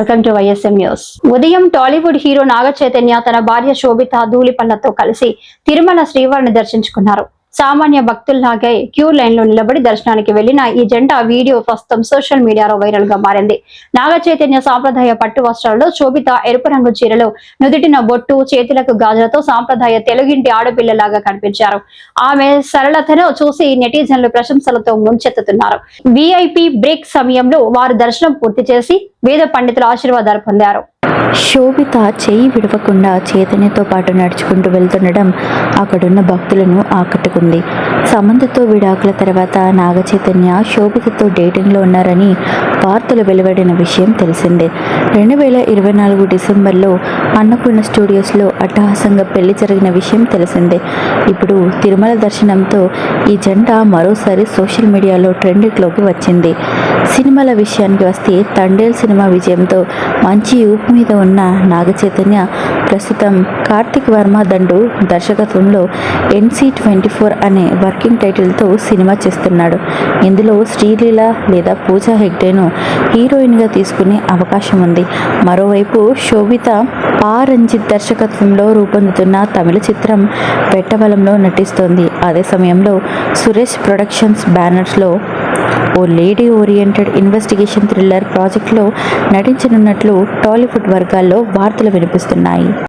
Welcome to YSM news. ఉదయం Tollywood hero Naga Chaitanya తన భార్య శోభిత ధూళిపల్లతో కలిసి తిరుమల శ్రీవారిని దర్శించుకున్నారు. సామాన్య భక్తుల్లాగే క్యూ లైన్లో నిలబడి దర్శనానికి వెళ్ళిన ఈ జంట వీడియో ప్రస్తుతం సోషల్ మీడియాలో వైరల్గా మారింది. నాగ చైతన్య సాంప్రదాయ పట్టు వస్త్రాల్లో శోభిత ఎరుపు రంగు చీరలు నుదుటిన బొట్టు చేతులకు గాజులతో సాంప్రదాయ తెలుగింటి ఆడపిల్లలాగా కనిపించారు. ఆమె సరళతను చూసి నెటిజన్లు ప్రశంసలతో ముంచెత్తుతున్నారు. విఐపి బ్రేక్ సమయంలో వారు దర్శనం పూర్తి చేసి వేద పండితుల ఆశీర్వాదాలు పొందారు. శోభిత చేయి విడవకుండా చైతన్యతో పాటు నడుచుకుంటూ వెళ్తుండడం అక్కడున్న భక్తులను ఆకట్టుకుంది. సమంతతో విడాకుల తర్వాత నాగ చైతన్య శోభితతో డేటింగ్లో ఉన్నారని వార్తలు వెలువడిన విషయం తెలిసిందే. రెండు వేల ఇరవై నాలుగు డిసెంబర్లో అన్నపూర్ణ స్టూడియోస్లో అట్టహాసంగా పెళ్ళి జరిగిన విషయం తెలిసిందే. ఇప్పుడు తిరుమల దర్శనంతో ఈ జంట మరోసారి సోషల్ మీడియాలో ట్రెండింగ్లోకి వచ్చింది. సినిమాల విషయానికి వస్తే తండేల్ సినిమా విజయంతో మంచి ఊపు మీద ఉన్న నాగ చైతన్య ప్రస్తుతం కార్తిక్ వర్మ దండు దర్శకత్వంలో ఎన్సీ ట్వంటీ ఫోర్ అనే వర్కింగ్ టైటిల్తో సినిమా చేస్తున్నాడు. ఇందులో శ్రీలీల లేదా పూజా హెగ్డేను హీరోయిన్గా తీసుకునే అవకాశం ఉంది మరోవైపు శోభిత పా రంజిత్ దర్శకత్వంలో రూపొందుతున్న తమిళ చిత్రం పెట్టబలంలో నటిస్తోంది. అదే సమయంలో సురేష్ ప్రొడక్షన్స్ బ్యానర్స్లో ఓ లేడీ ఓరియంటెడ్ ఇన్వెస్టిగేషన్ థ్రిల్లర్ ప్రాజెక్ట్లో నటించనున్నట్లు టాలీవుడ్ వర్గాల్లో వార్తలు వినిపిస్తున్నాయి.